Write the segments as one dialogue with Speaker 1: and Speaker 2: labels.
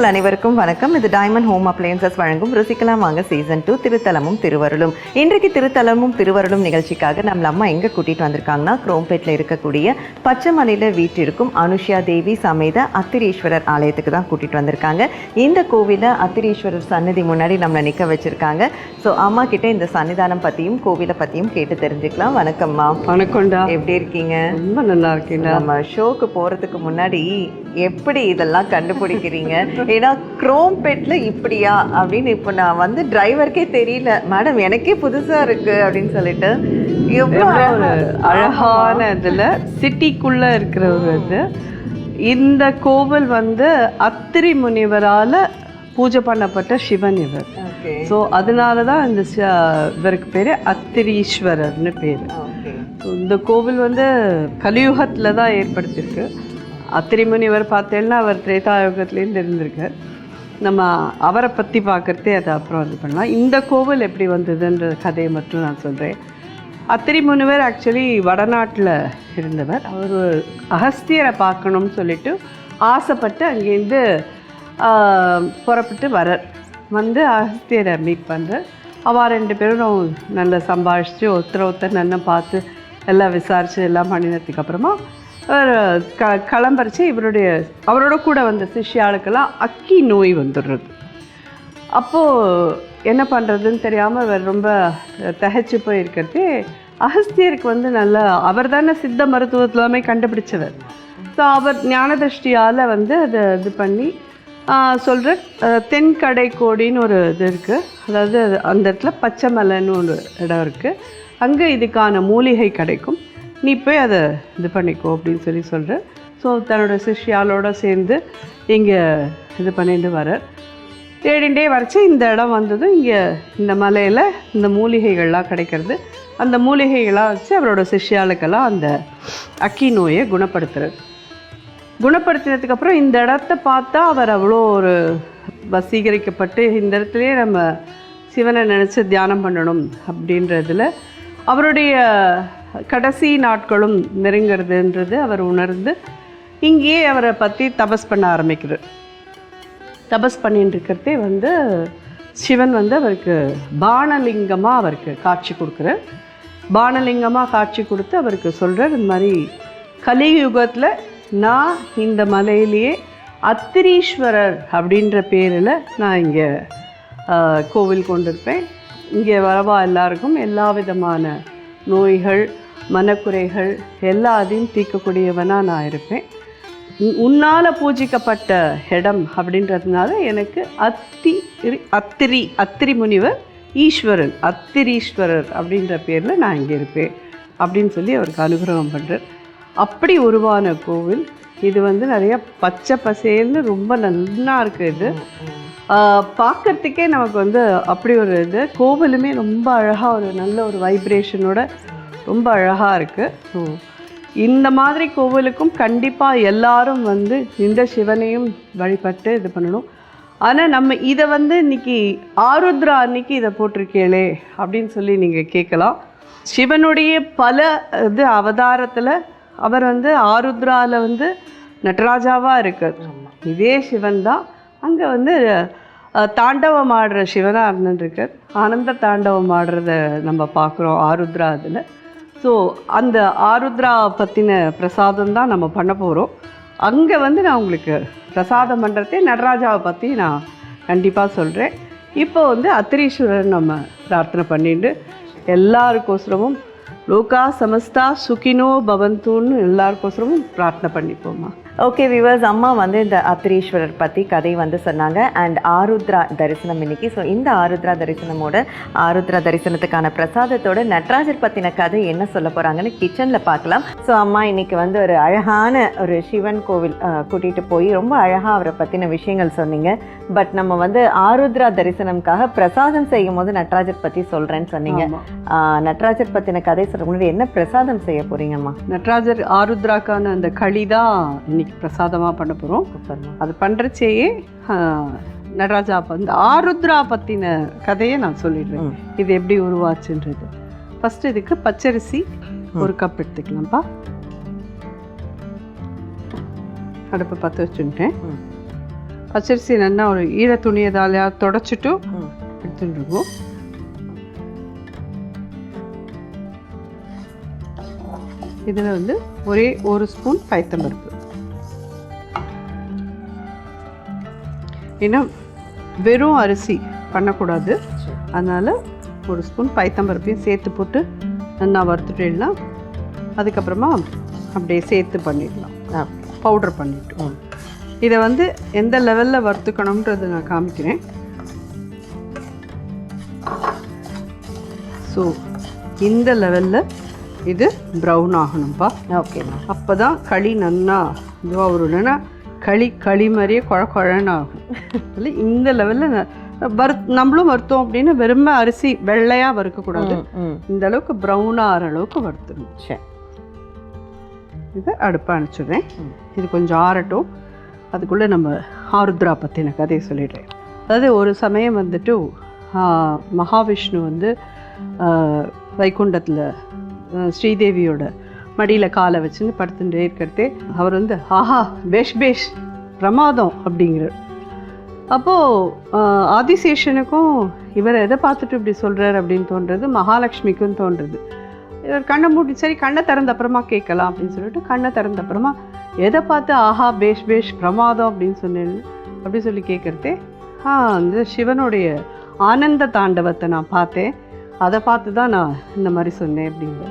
Speaker 1: நேர்கள் அனைவருக்கும் வணக்கம். இது டைமண்ட் ஹோம் அப்ளையன்சஸ் வழங்கும் ருசிக்கலாம் வாங்க சீசன் டூ திருத்தலமும் திருவருளும். இன்றைக்கு திருத்தலமும் திருவருளும் நிகழ்ச்சிக்காக நம்மள அம்மா எங்கே கூட்டிகிட்டு வந்திருக்காங்கன்னா குரோம்பேட்டில் இருக்கக்கூடிய பச்சைமலையில் வீற்றிருக்கும் அனுஷ்யா தேவி சமேத அத்திரீஸ்வரர் ஆலயத்துக்கு தான் கூட்டிகிட்டு வந்திருக்காங்க. இந்த கோவிலை அத்திரீஸ்வரர் சன்னதி முன்னாடி நம்மளை நிற்க வச்சிருக்காங்க. ஸோ அம்மா கிட்ட இந்த சன்னிதானம் பற்றியும் கோவிலை பற்றியும் கேட்டு தெரிஞ்சுக்கலாம். வணக்கம்மா
Speaker 2: வணக்கம்டா
Speaker 1: எப்படி இருக்கீங்க?
Speaker 2: ரொம்ப நல்லா இருக்கேன்டா
Speaker 1: நம்ம ஷோக்கு போறதுக்கு முன்னாடி எப்படி இதெல்லாம் கண்டுபிடிக்கிறீங்க? ஏன்னா குரோம் பெட்ல இப்படியா? அப்படின்னு இப்போ நான் வந்து டிரைவருக்கே தெரியல. மேடம் எனக்கே புதுசா இருக்கு அப்படின்னு சொல்லிட்டு எவ்வளோ
Speaker 2: ஒரு அழகான இதில் சிட்டிக்குள்ள இருக்கிற ஒரு இது. இந்த கோவில் வந்து அத்திரி முனிவரால பூஜை பண்ணப்பட்ட சிவன் இவர். ஸோ அதனால தான் இந்த இவருக்கு பேர் அத்திரீஸ்வரர்னு பேர். இந்த கோவில் வந்து கலியுகத்தில் தான் ஏற்படுத்தியிருக்கு அத்திரி முனிவர் பார்த்தேன்னா அவர் திரேதாயுகத்துலேருந்து இருந்திருக்கார். நம்ம அவரை பற்றி பார்க்குறதே அதை அப்புறம் இது பண்ணலாம். இந்த கோவில் எப்படி வந்ததுன்ற கதையை மட்டும் நான் சொல்கிறேன் அத்திரி முனிவர் ஆக்சுவலி வடநாட்டில் இருந்தவர். அவர் அகஸ்தியரை பார்க்கணும்னு சொல்லிட்டு ஆசைப்பட்டு அங்கேருந்து புறப்பட்டு வரார். வந்து அகஸ்தியரை மீட் பண்ணுறார் அவள் ரெண்டு பேரும் நல்லா சம்பாதிச்சு ஒருத்தர் ஒருத்தர் நல்லா பார்த்து எல்லாம் விசாரித்து எல்லாம் பண்ணினதுக்கு அப்புறமா க கிளம்பரிச்சு இவருடைய அவரோட கூட வந்த சிஷ்யாளுக்கெல்லாம் அக்கி நோய் வந்துடுறது. அப்போது என்ன பண்ணுறதுன்னு தெரியாமல் அவர் ரொம்ப தகைச்சு போயிருக்கிறது அகஸ்தியருக்கு வந்து நல்லா அவர் தானே சித்த மருத்துவத்துலாமே கண்டுபிடிச்சவர். ஸோ அவர் ஞான திருஷ்டியால் வந்து அதை இது பண்ணி சொல்கிற தென்கடை கோடின்னு ஒரு இது இருக்குது அதாவது அந்த இடத்துல பச்சைமலைன்னு ஒரு இடம் இருக்குது அங்கே இதுக்கான மூலிகை கிடைக்கும். நீ போய் அதை இது பண்ணிக்கோ அப்படின்னு சொல்லி சொல்கிற ஸோ தன்னோட சிஷ்யாலோட சேர்ந்து இங்கே இது பண்ணிட்டு வரார் தேடிண்டே வரைச்சி இந்த இடம் வந்ததும் இங்கே இந்த மலையில் இந்த மூலிகைகள்லாம் கிடைக்கிறது. அந்த மூலிகைகளாக வச்சு அவரோட சிஷ்யாளுக்கெல்லாம் அந்த அக்கி நோயை குணப்படுத்துறது. குணப்படுத்தினதுக்கப்புறம் இந்த இடத்த பார்த்தா அவர் அவ்வளோ ஒரு வசீகரிக்கப்பட்டு இந்த இடத்துலையே நம்ம சிவனை நினச்சி தியானம் பண்ணணும் அப்படின்றதுல அவருடைய கடைசி நாட்களும் நெருங்கிறதுன்றது அவர் உணர்ந்து இங்கேயே அவரை பற்றி தபஸ் பண்ண ஆரம்பிக்கிறார் தபஸ் பண்ணிட்டு இருக்கிறதே வந்து சிவன் வந்து அவருக்கு பானலிங்கமாக அவருக்கு காட்சி கொடுக்குறார். பானலிங்கமாக காட்சி கொடுத்து அவருக்கு சொல்கிறார் இந்த மாதிரி கலியுகத்தில் நான் இந்த மலையிலேயே அத்திரீஸ்வரர் அப்படின்ற பேரில் நான் இங்கே கோவில் கொண்டிருப்பேன். இங்கே வரவா எல்லாருக்கும் எல்லா விதமான நோய்கள் மனக்குறைகள் எல்லாத்தையும் தீர்க்கக்கூடியவனாக நான் இருப்பேன். உன்னால் பூஜிக்கப்பட்ட இடம் அப்படின்றதுனால எனக்கு அத்தி அத்திரி அத்திரி முனிவர் ஈஸ்வரன் அத்திரீஸ்வரர் அப்படின்ற பேரில் நான் இங்கே இருப்பேன் அப்படின்னு சொல்லி அவருக்கு அனுகிரகம் பண்ணுறேன் அப்படி உருவான கோவில் இது வந்து நிறைய பச்சை பசேல்னு ரொம்ப நல்லா இருக்குது இது. பார்க்கறதுக்கே நமக்கு வந்து அப்படி ஒரு இது. கோவிலுமே ரொம்ப அழகாக ஒரு நல்ல ஒரு வைப்ரேஷனோட ரொம்ப அழகாக இருக்குது இந்த மாதிரி கோவிலுக்கும் கண்டிப்பாக எல்லாரும் வந்து இந்த சிவனையும் வழிபட்டு இது பண்ணணும். ஆனால் நம்ம இதை வந்து இன்னைக்கு ஆருத்ரா அன்னைக்கு இதை போட்டிருக்கேளே அப்படின்னு சொல்லி நீங்கள் கேட்கலாம். சிவனுடைய பல இது அவதாரத்தில் அவர் வந்து ஆருத்ராவில் வந்து நடராஜாவாக இருக்கார். இதே சிவன் தான். அங்கே வந்து தாண்டவம் ஆடுற சிவனாக இருந்துருக்கார். ஆனந்த தாண்டவம் ஆடுறத நம்ம பார்க்குறோம் ஆருத்ரா அதில். ஸோ அந்த ஆருத்ரா பற்றின பிரசாதம் தான் நம்ம பண்ண போகிறோம் அங்கே வந்து நான் உங்களுக்கு பிரசாதம் பண்ணுறதே நடராஜாவை பற்றி நான் கண்டிப்பாக சொல்கிறேன் இப்போ வந்து அத்திரீஸ்வரர் நம்ம பிரார்த்தனை பண்ணிட்டு எல்லாருக்கோசரமும் லோகா சமஸ்தா சுகினோ பவந்துன்னு எல்லாருக்கோசரமும் பிரார்த்தனை பண்ணிப்போம்மா.
Speaker 1: ஓகே விவர்ஸ் அம்மா வந்து இந்த அத்திரீஸ்வரர் பற்றி கதை வந்து சொன்னாங்க. அண்ட் ஆருத்ரா தரிசனம் இன்னைக்கு. ஸோ இந்த ஆருத்ரா தரிசனமோட ஆருத்ரா தரிசனத்துக்கான பிரசாதத்தோட நட்ராஜர் பற்றின கதை என்ன சொல்ல போகிறாங்கன்னு கிச்சனில் பார்க்கலாம். ஸோ அம்மா இன்னைக்கு வந்து ஒரு அழகான ஒரு சிவன் கோவில் கூட்டிகிட்டு போய் ரொம்ப அழகாக அவரை பற்றின விஷயங்கள் சொன்னீங்க. பட் நம்ம வந்து ஆருத்ரா தரிசனம்காக பிரசாதம் செய்யும் போது நட்ராஜர் பற்றி சொல்கிறேன்னு சொன்னீங்க. நட்ராஜர் பற்றின கதை சொல்ல முன்னாடி என்ன பிரசாதம் செய்ய போகிறீங்கம்மா
Speaker 2: நடராஜர் ஆருத்ராக்கான அந்த களி தான் இன்னைக்கு பிரசாதமாக பண்ண போகிறோம் அது பண்ணுறச்சேயே நடராஜா வந்து ஆருத்ரா பற்றின கதையை நான் சொல்லிடுறேன். இது எப்படி உருவாச்சுன்றது. ஃபர்ஸ்ட் இதுக்கு பச்சரிசி ஒரு கப் எடுத்துக்கலாம்ப்பா. அடுப்பை பற்ற வச்சுட்டேன். பச்சரிசி நல்லா ஒரு ஈர துணியதால தொடச்சிட்டு
Speaker 1: ம்.
Speaker 2: எடுத்துட்டு இருக்கோம் இதில் வந்து ஒரே ஒரு ஸ்பூன் பயத்தம்பருப்பு. ஏன்னா வெறும் அரிசி பண்ணக்கூடாது. அதனால் ஒரு ஸ்பூன் பயத்தம்பருப்பையும் சேர்த்து போட்டு நல்லா வறுத்துட்டுலாம் அதுக்கப்புறமா அப்படியே சேர்த்து பண்ணிடலாம். பவுடர் பண்ணிட்டு
Speaker 1: ம்.
Speaker 2: இதை வந்து எந்த லெவலில் வறுத்துக்கணுன்றது நான் காமிக்கிறேன். ஸோ இந்த லெவலில் இது ப்ரௌன் ஆகணும்ப்பா
Speaker 1: ஓகேம்மா
Speaker 2: அப்போ தான் களி நன்னா இதுவாக வரும் இல்லைன்னா களி களி மாதிரியே குழ குழன்னு ஆகும். இல்லை இந்த லெவலில் வறு நம்மளும் வறுத்தோம் அப்படின்னு வெறுமை அரிசி வெள்ளையாக வறுக்கக்கூடாது. இந்த அளவுக்கு ப்ரௌனாக ஆகிற அளவுக்கு வறுத்துடணும்
Speaker 1: சரி
Speaker 2: இதை அடுப்பை அனுப்பிச்சிடுறேன். இது கொஞ்சம் ஆறட்டும். அதுக்குள்ளே நம்ம ஆருத்ரா பற்றின கதையை சொல்லிடுறேன். அதாவது ஒரு சமயம் வந்துட்டு மகாவிஷ்ணு வந்து வைகுண்டத்தில் ஸ்ரீதேவியோட மடியில் காலை வச்சுன்னு படுத்துட்டே இருக்கிறதே அவர் வந்து ஆஹா பேஷ் பேஷ் பிரமாதம் அப்படிங்கிறார். அப்போது ஆதிசேஷனுக்கும் இவர் எதை பார்த்துட்டு இப்படி சொல்கிறார் அப்படின்னு தோன்றது மகாலட்சுமிக்கும் தோன்றுறது இவர் கண்ணை மூடி சரி கண்ணை திறந்த அப்புறமா கேட்கலாம் அப்படின்னு சொல்லிட்டு கண்ணை திறந்த அப்புறமா எதை பார்த்து ஆஹா பேஷ் பேஷ் பிரமாதம் அப்படின்னு சொன்னேன். அப்படி சொல்லி கேட்குறதே ஆ அந்த சிவனுடைய ஆனந்த தாண்டவத்தை நான் பார்த்தேன். அதை பார்த்து தான் நான் இந்த மாதிரி சொன்னேன் அப்படிங்க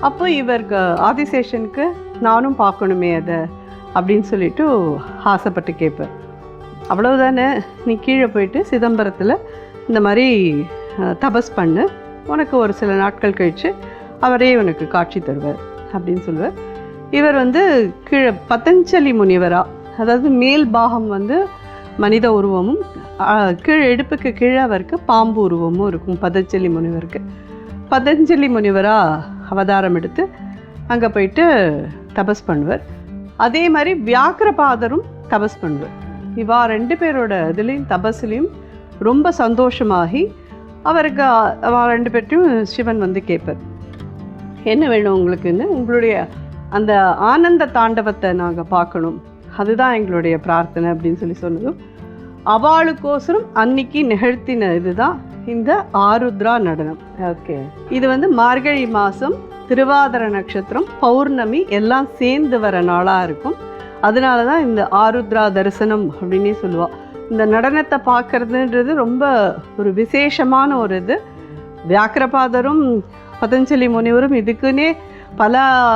Speaker 2: அப்போ இவருக்கு ஆதிசேஷனுக்கு நானும் பார்க்கணுமே அதை அப்படின்னு சொல்லிட்டு ஆசைப்பட்டு கேட்பேன். அவ்வளவுதானே? நீ கீழே போயிட்டு சிதம்பரத்தில் இந்த மாதிரி தபஸ் பண்ணு. உனக்கு ஒரு சில நாட்கள் கழித்து அவரே உனக்கு காட்சி தருவார் அப்படின்னு சொல்லுவார் இவர் வந்து கீழே பதஞ்சலி முனிவராக அதாவது மேல் பாகம் வந்து மனித உருவமும் கீழே இடுப்புக்கு கீழே அவருக்கு பாம்பு உருவமும் இருக்கும் பதஞ்சலி முனிவருக்கு. பதஞ்சலி முனிவராக அவதாரம் எடுத்து அங்கே போயிட்டு தபஸ் பண்ணுவார். அதே மாதிரி வியாக்கிரபாதரும் தபஸ் பண்ணுவார். இவா ரெண்டு பேரோட இதுலேயும் தபஸ்லேயும் ரொம்ப சந்தோஷமாகி அவருக்கு அவ ரெண்டு பேர்ட்டையும் சிவன் வந்து கேட்பார். என்ன வேணும் உங்களுக்குன்னு? உங்களுடைய அந்த ஆனந்த தாண்டவத்தை நாங்கள் பார்க்கணும். அதுதான் எங்களுடைய பிரார்த்தனை அப்படின்னு சொல்லி சொன்னதும் அவளுக்கோசரம் அன்னைக்கு நிகழ்த்தின இதுதான் இந்த ஆருத்ரா நடனம்.
Speaker 1: ஓகே
Speaker 2: இது வந்து மார்கழி மாதம் திருவாதிர நட்சத்திரம் பௌர்ணமி எல்லாம் சேர்ந்து வர நாளாக இருக்கும். அதனால தான் இந்த ஆருத்ரா தரிசனம் அப்படின்னே சொல்லுவாள் இந்த நடனத்தை பார்க்கறதுன்றது ரொம்ப ஒரு விசேஷமான ஒரு இது. வியாக்கிரபாதரும் பதஞ்சலி முனிவரும் இதுக்குன்னே பல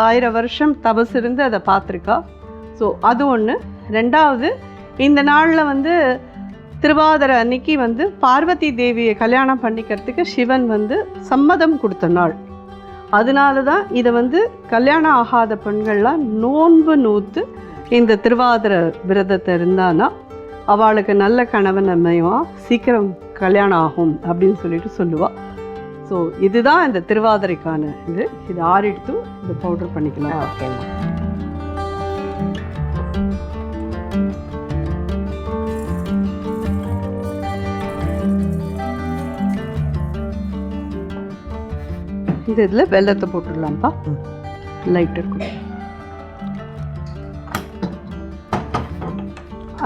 Speaker 2: ஆயிரம் வருஷம் தபஸ் இருந்து அதை பார்த்துருக்கா. ஸோ அது ஒன்று ரெண்டாவது இந்த நாளில் வந்து திருவாதிரை அன்னைக்கு வந்து பார்வதி தேவியை கல்யாணம் பண்ணிக்கிறதுக்கு சிவன் வந்து சம்மதம் கொடுத்த நாள். அதனால தான் இதை வந்து கல்யாணம் ஆகாத பெண்கள்லாம் நோன்பு நூத்து இந்த திருவாதிரை விரதத்தை இருந்தானா அவளுக்கு நல்ல கணவன் அமைவா சீக்கிரம் கல்யாணம் ஆகும் அப்படின்னு சொல்லிட்டு சொல்லுவாள் ஸோ இதுதான் இந்த திருவாதிரைக்கான இது. இது ஆறிடுத்து இந்த பவுடர் பண்ணிக்கலாம்.
Speaker 1: ஓகேங்க
Speaker 2: இந்த இதில் வெள்ளத்தை போட்டுடலாம்ப்பா. லைட் இருக்கும்.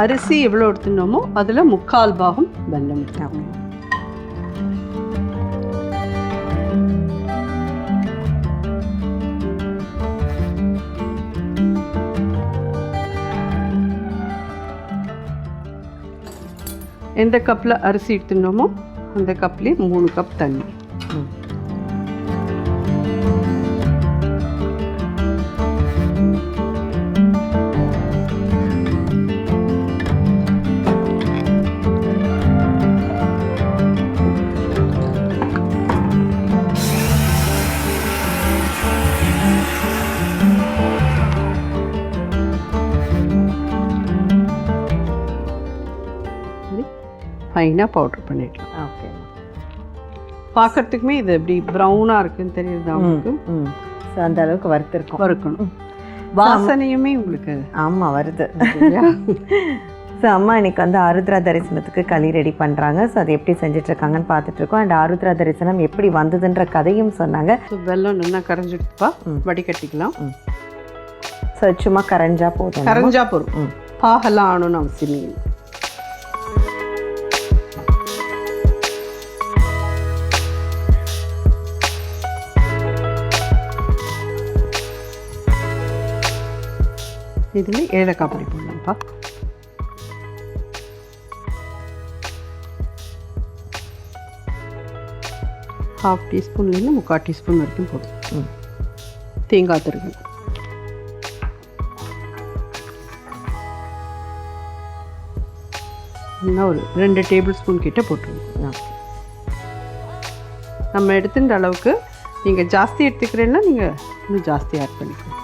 Speaker 2: அரிசி எவ்வளோ எடுத்துனோமோ அதில் முக்கால் பாகம் வெல்லம் எடுத்துக்கணும் எந்த கப்பில் அரிசி எடுத்துனோமோ அந்த கப்லேயே மூணு கப் தண்ணி. ஃபைனாக பவுடர் பண்ணிடலாம்.
Speaker 1: ஓகேம்மா
Speaker 2: பார்க்கறதுக்குமே இது எப்படி ப்ரௌனாக இருக்குன்னு தெரியுது அவங்களுக்கு
Speaker 1: ஸோ அந்த அளவுக்கு வறுத்திருக்கோம்
Speaker 2: வறுக்கணும். வாசனையுமே உங்களுக்கு
Speaker 1: ஆமாம் வருது? ஸோ அம்மா இன்னைக்கு வந்து ஆருத்ரா தரிசனத்துக்கு களி ரெடி பண்ணுறாங்க ஸோ அது எப்படி பார்த்துட்டு இருக்கோம். அண்ட் ஆருத்ரா தரிசனம் எப்படி வந்ததுன்ற கதையும் சொன்னாங்க.
Speaker 2: ஸோ வெல்லம் நல்லா கரைஞ்சிடுப்பா
Speaker 1: ம்.
Speaker 2: வடிகட்டிக்கலாம்.
Speaker 1: ஸோ சும்மா கரைஞ்சா போதும்.
Speaker 2: கரைஞ்சா போதும். பாகெல்லாம் ஆகணும்னு அவசியமே இல்லை. இதில் ஏலக்காய் பொடி போடலாம்ப்பா. ஹாஃப் டீஸ்பூன்லேருந்து முக்கால் டீஸ்பூன் வரைக்கும் போடும்
Speaker 1: ம்.
Speaker 2: தேங்காய் திருகு இன்னும் ஒரு ரெண்டு டேபிள் ஸ்பூன் கிட்ட போட்டுருங்க.
Speaker 1: ஓகே
Speaker 2: நம்ம எடுத்துட்ட அளவுக்கு நீங்கள் ஜாஸ்தி எடுத்துக்கிறேன்னா நீங்கள் இன்னும் ஜாஸ்தி ஆட் பண்ணிக்கணும்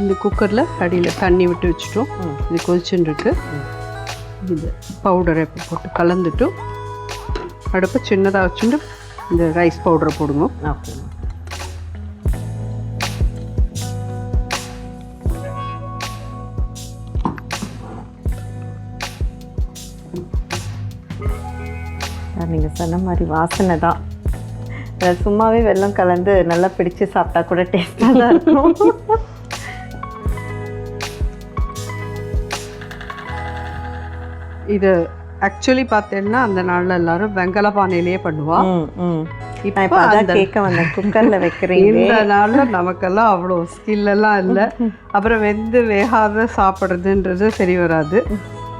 Speaker 2: இந்த குக்கரில் அடியில் தண்ணி விட்டு வச்சுட்டோம். இது கொதிச்சுன்னு இருக்கு இது பவுடரை போட்டு கலந்துட்டு அடுப்பை சின்னதாக வச்சுட்டு இந்த ரைஸ் பவுடரை போடுங்க.
Speaker 1: நீங்கள் சொன்ன மாதிரி வாசனை தான். சும்மாவே வெல்லம் கலந்து நல்லா பிடிச்சு சாப்பிட்டா கூட டேஸ்ட்டாக தான் இருக்கும்.
Speaker 2: இது ஆக்சுவலி பார்த்தேன்னா அந்த நாளில் எல்லாரும் வெங்கல பானையிலேயே பண்ணுவா.
Speaker 1: ம் ம்.
Speaker 2: இப்போ அந்த
Speaker 1: கேட்க வந்தேன். குக்கரில் வைக்கிறீங்க
Speaker 2: இந்த நாளில் நமக்கெல்லாம் அவ்வளோ ஸ்கில் எல்லாம் இல்லை. அப்புறம் வெந்து வேகாத சாப்பிட்றதுன்றது சரி வராது.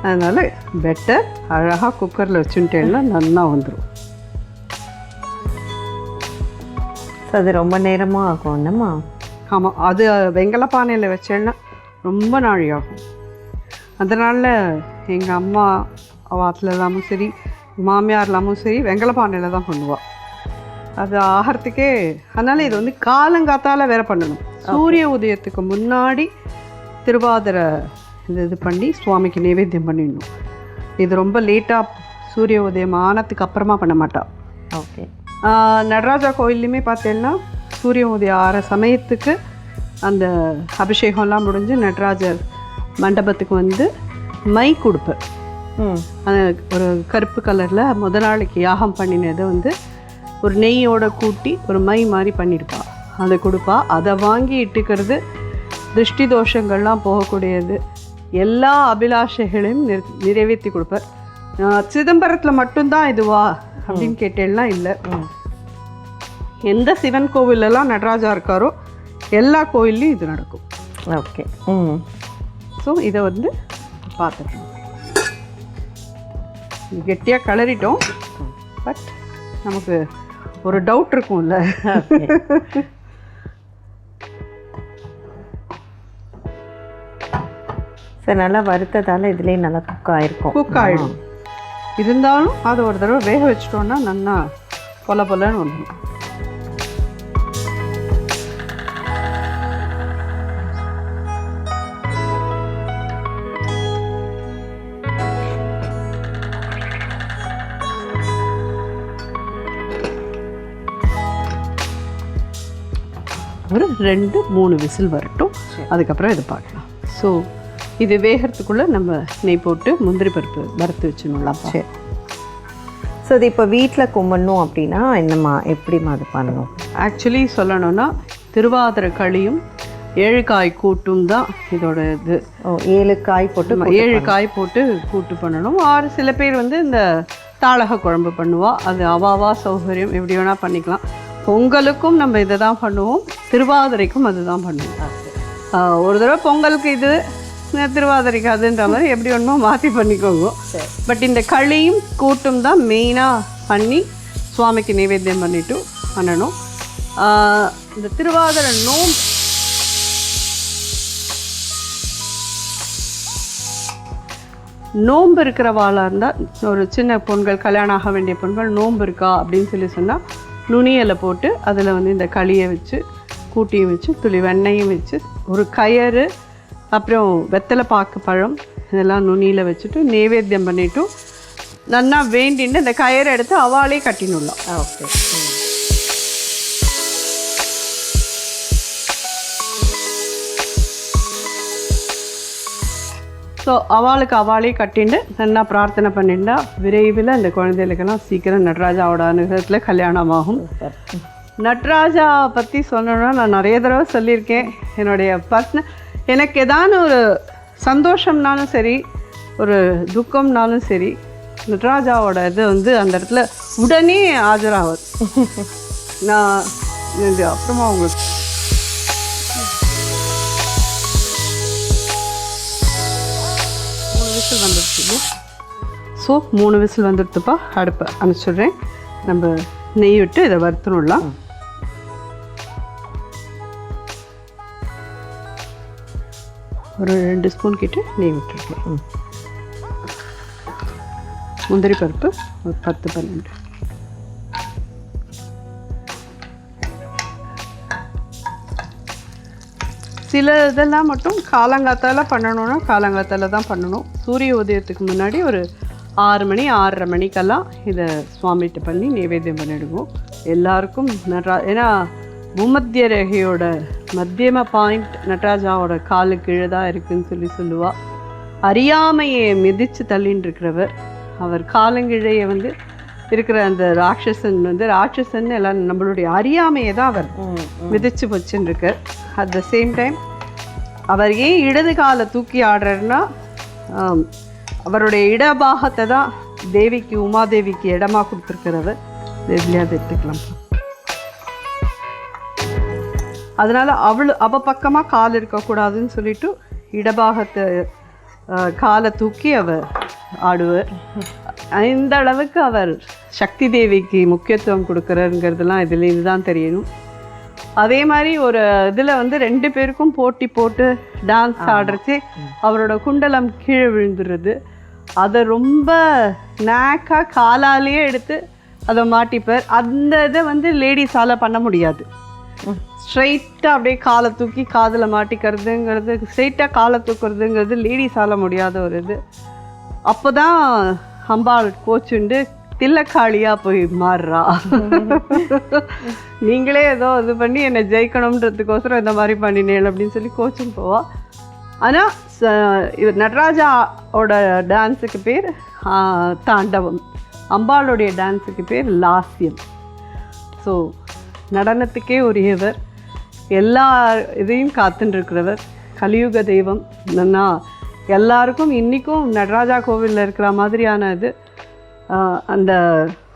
Speaker 2: அதனால பெட்டர் அழகாக குக்கரில் வச்சுட்டேன்னா நல்லா வந்துடும்
Speaker 1: ஸோ அது ரொம்ப நேரமாக ஆகும் என்னம்மா?
Speaker 2: ஆமாம் அது வெங்கல பானையில் வச்சேன்னா ரொம்ப நாழி ஆகும். அதனால எங்கள் அம்மா வாத்தில் இல்லாமல் சரி மாமியார் இல்லாமல் சரி வெங்கல பானையில் தான் பண்ணுவாள் அது ஆகிறதுக்கே அதனால் இது வந்து காலங்காத்தால வேற பண்ணணும். சூரிய உதயத்துக்கு முன்னாடி திருவாதிரை இது இது பண்ணி சுவாமிக்கு நைவேத்தியம் பண்ணிடணும். இது ரொம்ப லேட்டாக சூரிய உதயம் ஆனதுக்கு அப்புறமா பண்ண மாட்டா.
Speaker 1: ஓகே.
Speaker 2: நடராஜா கோயில்லையுமே பார்த்தேன்னா சூரிய உதயம் ஆற சமயத்துக்கு அந்த அபிஷேகம்லாம் முடிஞ்சு நடராஜர் மண்டபத்துக்கு வந்து மை கொடுப்பேன் அந்த ஒரு கருப்பு கலரில் முத நாளைக்கு யாகம் பண்ணினதை வந்து ஒரு நெய்யோட கூட்டி ஒரு மை மாதிரி பண்ணியிருப்பா. அதை கொடுப்பா. அதை வாங்கி இட்டுக்கிறது திருஷ்டி தோஷங்கள்லாம் போகக்கூடியது. எல்லா அபிலாஷைகளையும் நிற நிறைவேற்றி கொடுப்பார் ஆஹ் சிதம்பரத்தில் மட்டும்தான் இதுவா அப்படின்னு கேட்டேன்னா இல்லை. எந்த சிவன் கோவிலெல்லாம் நடராஜா இருக்காரோ எல்லா கோயில்லையும் இது நடக்கும்.
Speaker 1: ஓகே. ம்.
Speaker 2: ஸோ இதை வந்து பார்த்துக்கணும் இது கெட்டியாக கிளறிட்டோம். பட் நமக்கு ஒரு டவுட் இருக்கும்ல.
Speaker 1: சரி நல்லா வறுத்ததால இதுலேயே நல்லா குக் ஆயிருக்கும்.
Speaker 2: குக் ஆகிடும் இருந்தாலும் அதை ஒரு தடவை வேக வச்சிட்டோம்னா நல்லா பொல பொலன்னு வந்துடும் ரெண்டு மூணு விசில் வரட்டும். அதுக்கப்புறம் இது பார்க்கலாம். ஸோ இது வேகிறதுக்குள்ளே நம்ம நெய் போட்டு முந்திரி பருப்பு வறுத்து வச்சுடலாம்
Speaker 1: சரி. ஸோ இது இப்போ வீட்டில் கும்பிடணும் அப்படின்னா என்னம்மா எப்படிம்மா அது பண்ணணும்?
Speaker 2: ஆக்சுவலி சொல்லணும்னா திருவாதிரை களியும் ஏழு காய் கூட்டும் தான் இதோட இது
Speaker 1: ஏழு காய் போட்டு
Speaker 2: ஏழு காய் போட்டு கூட்டு பண்ணணும். ஆறு சில பேர் வந்து இந்த தாளக குழம்பு பண்ணுவா. அது அவாவா சௌகரியம் எப்படி வேணால் பண்ணிக்கலாம். பொங்கலுக்கும் நம்ம இதை தான் பண்ணுவோம். திருவாதிரைக்கும் அதுதான் பண்ணுவோம். ஒரு தடவை பொங்கலுக்கு இது திருவாதிரைக்கு அதுன்ற மாதிரி எப்படி வேணுமோ மாற்றி பண்ணிக்கோங்க. பட் இந்த களியும் கூட்டும் தான் மெயினாக பண்ணி சுவாமிக்கு நைவேத்தியம் பண்ணிட்டு பண்ணணும். இந்த திருவாதிரை நோம்பு. நோன்பு இருக்கிறவாளாக இருந்தால் ஒரு சின்ன பொண்கள் கல்யாணம் ஆக வேண்டிய பொண்கள் நோன்பு இருக்கா அப்படின்னு சொல்லி சொன்னால் நுனியலை போட்டு அதில் வந்து இந்த களியை வச்சு கூட்டியும் வச்சு துளி வெண்ணையும் வச்சு ஒரு கயறு அப்புறம் வெத்தலை பாக்கு பழம் இதெல்லாம் நுனியில் வச்சுட்டு நைவேத்தியம் பண்ணிவிட்டு நல்லா வேண்டின்னு இந்த கயரை எடுத்து அவாளே கட்டினுடலாம்
Speaker 1: ஓகே.
Speaker 2: ஸோ அவளுக்கு அவளே கட்டிண்டு நல்லா பிரார்த்தனை பண்ணிண்டா. விரைவில் அந்த குழந்தைகளுக்கெல்லாம் சீக்கிரம் நடராஜாவோட அனுகிரகத்தில் கல்யாணம் ஆகும் நட்ராஜா பற்றி சொல்லணும்னா நான் நிறைய தடவை சொல்லியிருக்கேன். என்னுடைய பர்சனல் எனக்கு ஏதான ஒரு சந்தோஷம்னாலும் சரி ஒரு துக்கம்னாலும் சரி நட்ராஜாவோட இது வந்து அந்த இடத்துல உடனே ஆஜராகுது நான் இது அப்புறமா உங்களுக்கு விசில் ஸோ மூணு விசில் வந்துடுத்துப்பா அடுப்பை அனுப்பிச்சிடுறேன். நம்ம நெய் விட்டு இதை வறுத்துணும்லாம் ஒரு ரெண்டு ஸ்பூன் கிட்ட நெய் விட்டுருக்கேன் முந்திரி பருப்பு ஒரு பத்து பன்னெண்டு. சில இதெல்லாம் மட்டும் காலங்காத்தால் பண்ணணும்னா காலங்காத்தால தான் பண்ணணும். சூரிய உதயத்துக்கு முன்னாடி ஒரு ஆறு மணி ஆறரை மணிக்கெல்லாம் இதை சுவாமிகிட்ட பண்ணி நைவேத்தியம் பண்ணிடுவோம். எல்லாருக்கும் நடரா ஏன்னா பூமத்திய ரேகையோட மத்தியம பாயிண்ட் நடராஜாவோட காலு கீழே தான் இருக்குன்னு சொல்லி சொல்லுவாள் அறியாமையை மிதித்து தள்ளின்னு இருக்கிறவர். அவர் காலங்கிழையை வந்து இருக்கிற அந்த ராட்சசன் வந்து ராட்சசன் எல்லாம் நம்மளுடைய அறியாமையை தான் அவர் மிதிச்சு வச்சுன்னு இருக்கார் அட் த சேம் டைம் அவர் ஏன் இடது காலை தூக்கி ஆடுறாருன்னா அவருடைய இடபாகத்தை தான் தேவிக்கு உமாதேவிக்கு இடமா கொடுத்துருக்கிறவர். எதுலையாவது எடுத்துக்கலாம். அதனால அவளு அவ பக்கமாக கால் இருக்கக்கூடாதுன்னு சொல்லிட்டு இடபாகத்தை காலை தூக்கி அவர் ஆடுவார் இந்த அளவுக்கு அவர் சக்தி தேவிக்கு முக்கியத்துவம் கொடுக்குறாருங்கிறதுலாம் இதுலேருந்து தான் தெரியணும். அதே மாதிரி ஒரு இதில் வந்து ரெண்டு பேருக்கும் போட்டி போட்டு டான்ஸ் ஆடுறச்சு. அவரோட குண்டலம் கீழே விழுந்துடுறது அதை ரொம்ப நேக்காக காலாலேயே எடுத்து அதை மாட்டிப்பார். அந்த இதை வந்து லேடிஸால் பண்ண முடியாது. ஸ்ட்ரைட்டாக அப்படியே காலை தூக்கி காதில் மாட்டிக்கிறதுங்கிறது ஸ்ட்ரைட்டாக காலை தூக்குறதுங்கிறது லேடிஸால் முடியாத ஒரு இது. அப்போ தான் அம்பாள் கோச்சுண்டு தில்லக்காளியாக போய் மாறுறா. நீங்களே ஏதோ இது பண்ணி என்னை ஜெயிக்கணுன்றதுக்கோசரம் இந்த மாதிரி பண்ணினேன் அப்படின்னு சொல்லி கோச்சும் போவா. ஆனால் இவர் நடராஜாவோட டான்ஸுக்கு பேர் தாண்டவம். அம்பாளுடைய டான்ஸுக்கு பேர் லாஸ்யம். ஸோ நடனத்துக்கே உரியவர். எல்லா இதையும் காத்துன்னு இருக்கிறவர் கலியுக தெய்வம். என்னன்னா எல்லாருக்கும் இன்றைக்கும் நடராஜா கோவிலில் இருக்கிற மாதிரியான இது அந்த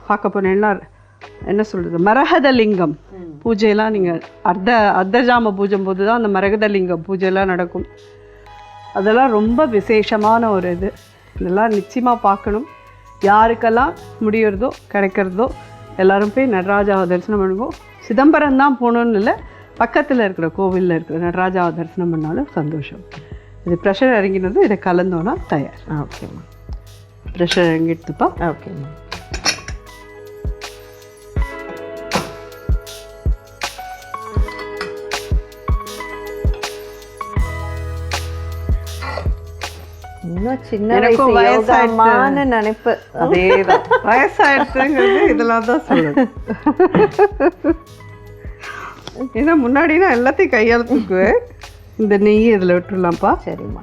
Speaker 2: பார்க்க போனேன்னா என்ன சொல்கிறது மரகத லிங்கம் பூஜையெல்லாம் நீங்கள் அர்த்த அர்த்தஜாம பூஜை போது தான் அந்த மரகத லிங்கம் பூஜையெல்லாம் நடக்கும். அதெல்லாம் ரொம்ப விசேஷமான ஒரு இது. இதெல்லாம் நிச்சயமாக பார்க்கணும். யாருக்கெல்லாம் முடியறதோ கிடைக்கிறதோ எல்லாரும் போய் நடராஜாவை தரிசனம் பண்ணுவோம். சிதம்பரம் தான் போகணுன்னு இல்லை பக்கத்தில் இருக்கிற கோவிலில் இருக்கிற நடராஜாவை தரிசனம் பண்ணாலும் சந்தோஷம். இது ப்ரெஷர் இறங்கினது இதை கலந்தோன்னா தயார்.
Speaker 1: ஓகேம்மா
Speaker 2: ப்ரெஷர் இறங்கிடுத்துப்பா
Speaker 1: ஓகேம்மா சின்ன
Speaker 2: எனக்கும்
Speaker 1: வயசு
Speaker 2: வயசாயிடுச்சு.
Speaker 1: யோகாமான நினைப்பு.
Speaker 2: அதேதான். வயசாயிடுச்சுங்கிறது இதெல்லாம் தான் சொல்லணும் ஏன்னா முன்னாடி நான் எல்லாத்தையும் கையால் தூக்குவேன் இந்த நெய் இதில் விட்டுடலாம்ப்பா.
Speaker 1: சரிம்மா.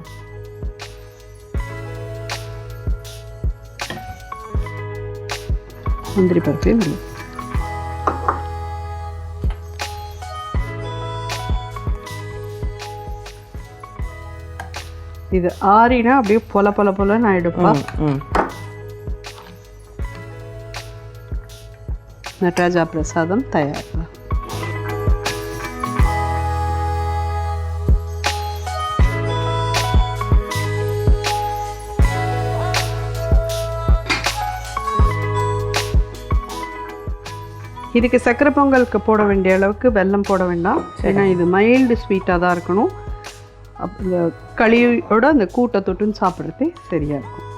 Speaker 2: முந்திரி பருப்பையும் விடு. இது ஆறினா அப்படியே பொல பொல பொலன்னு ஆயிடுப்பா நடராஜா பிரசாதம் தயார். இதுக்கு சக்கரை பொங்கலுக்கு போட வேண்டிய அளவுக்கு வெல்லம் போட வேண்டாம். ஏன்னா இது மைல்டு ஸ்வீட்டாக தான் இருக்கணும். இந்த களியோட அந்த கூட்டை தொட்டுன்னு சாப்பிட்றதே சரியாக இருக்கும்.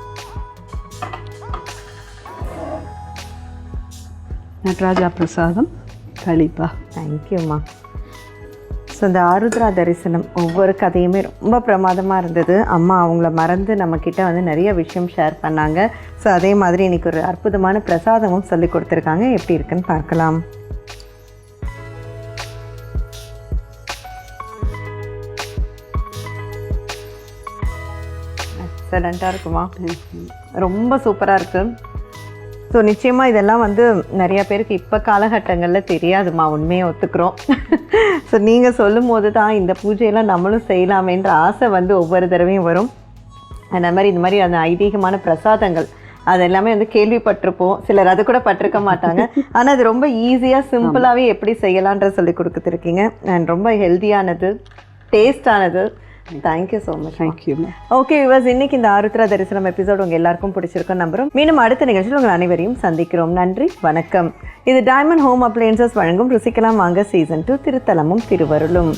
Speaker 2: நடராஜா பிரசாதம். களிப்பா
Speaker 1: தேங்க்யூம்மா ஸோ இந்த ஆருத்ரா தரிசனம் ஒவ்வொரு கதையுமே ரொம்ப பிரமாதமாக இருந்தது. அம்மா அவங்கள மறந்து நம்மக்கிட்ட வந்து நிறைய விஷயம் ஷேர் பண்ணாங்க. ஸோ அதே மாதிரி இன்றைக்கி ஒரு அற்புதமான பிரசாதமும் சொல்லி கொடுத்துருக்காங்க. எப்படி இருக்குன்னு பார்க்கலாம். எக்ஸலண்ட்டாக இருக்குமா? ரொம்ப சூப்பராக இருக்குது ஸோ நிச்சயமாக இதெல்லாம் வந்து நிறைய பேருக்கு இப்போ காலகட்டங்களில் தெரியாதுமா. உண்மையை ஒத்துக்கிறோம். ஸோ நீங்கள் சொல்லும் போது தான் இந்த பூஜையெல்லாம் நம்மளும் செய்யலாமேன்ற ஆசை வந்து ஒவ்வொரு தடவையும் வரும். அந்த மாதிரி இந்த மாதிரி அந்த ஐதீகமான பிரசாதங்கள் அது எல்லாமே வந்து கேள்விப்பட்டிருப்போம். சிலர் அது கூட பட்டிருக்க மாட்டாங்க. ஆனால் அது ரொம்ப ஈஸியாக சிம்பிளாகவே எப்படி செய்யலான்ற சொல்லி கொடுத்துருக்கீங்க. அண்ட் ரொம்ப ஹெல்த்தியானது டேஸ்டானது தேங்க்யூ ஸோ மச்
Speaker 2: தேங்க்யூம்மா
Speaker 1: ஓகே விவாஸ் இன்னைக்கு இந்த ஆருத்ரா தரிசனம் எபிசோட் உங்க எல்லாருக்கும் பிடிச்சிருக்கும் நம்புறோம். மீண்டும் அடுத்த நிகழ்ச்சியில் உங்கள் அனைவரையும் சந்திக்கிறோம். நன்றி வணக்கம். இது டைமண்ட் ஹோம் அப்ளையன்சஸ் வழங்கும் ருசிக்கலாம் வாங்க சீசன் டூ திருத்தலமும் திருவருளும்.